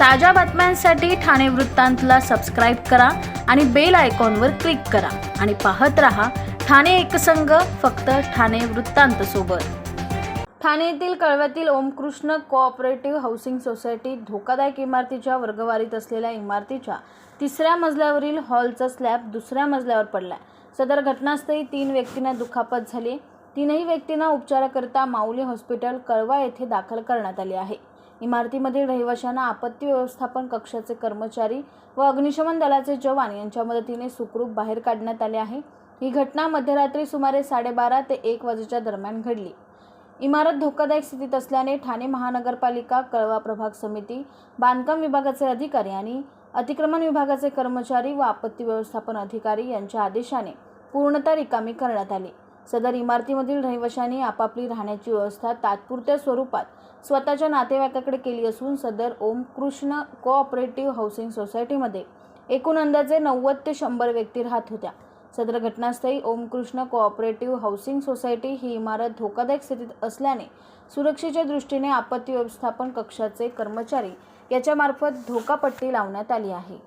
ताज्या बातम्यांसाठी ठाणे वृत्तांतला सबस्क्राईब करा आणि बेल आयकॉनवर क्लिक करा. आणि पाहत रहा ठाणे एकसंघ फक्त ठाणे वृत्तांत सोबत. ठाणे येथील कळव्यातील ओमकृष्ण कोऑपरेटिव्ह हाऊसिंग सोसायटीत धोकादायक इमारतीच्या वर्गवारीत असलेल्या इमारतीच्या तिसऱ्या मजल्यावरील हॉलचा स्लॅब दुसऱ्या मजल्यावर पडला सदर घटनास्थळी तीन व्यक्तींना दुखापत झाली. तीनही व्यक्तींना उपचाराकरिता माऊली हॉस्पिटल कळवा येथे दाखल करण्यात आले आहे. इमारतीमधील रहिवाशांना आपत्ती व्यवस्थापन कक्षाचे कर्मचारी व अग्निशमन दलाचे जवान यांच्या मदतीने सुखरूप बाहेर काढण्यात आले आहे. ही घटना मध्यरात्री सुमारे साडेबारा ते एक वाजेच्या दरम्यान घडली. इमारत धोकादायक स्थितीत असल्याने ठाणे महानगरपालिका कळवा प्रभाग समिती बांधकाम विभागाचे अधिकारी आणि अतिक्रमण विभागाचे कर्मचारी व आपत्ती व्यवस्थापन अधिकारी यांच्या आदेशाने पूर्णतः रिकामी करण्यात आली. सदर इमारतीमधील रहिवाशांनी आपापली राहण्याची व्यवस्था तात्पुरत्या स्वरूपात स्वतःच्या नातेवाईकाकडे केली असून सदर ओम कृष्ण कोऑपरेटिव्ह हाऊसिंग सोसायटीमध्ये एकूण अंदाजे नव्वद ते शंभर व्यक्ती राहत होत्या. सदर घटनास्थळी ओमकृष्ण कोऑपरेटिव्ह हाऊसिंग सोसायटी ही इमारत धोकादायक स्थितीत असल्याने सुरक्षेच्या दृष्टीने आपत्ती व्यवस्थापन कक्षाचे कर्मचारी याच्यामार्फत धोकापट्टी लावण्यात आली आहे.